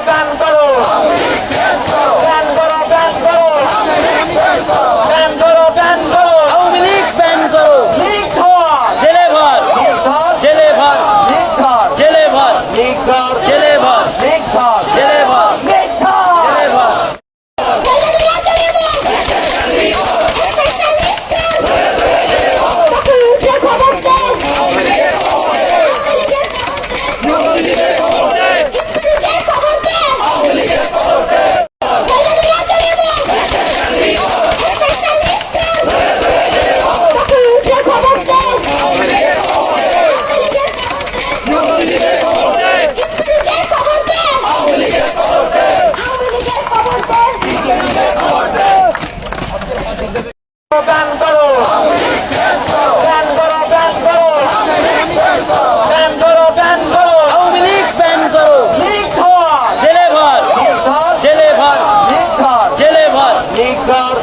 Ban করো ban করো ban করো ব্যান করো ব্যান করো আওয়ামী লীগ ব্যান করো নির্ভর জেলে ভর নির্ভর জেলে ভর নির্ভর জেলে ভর নির্ভর জেলে ভর নির্ভর জেলে ভর নির্ভর জেলে ভর ব্যান করো। দান করো দান করো। দান করো দান করো। আওয়ামী লীগ ব্যান করো। নির্ভর জেলে ভর জেলে ভর নির্ভর জেলে ভর নির্ভর জেলে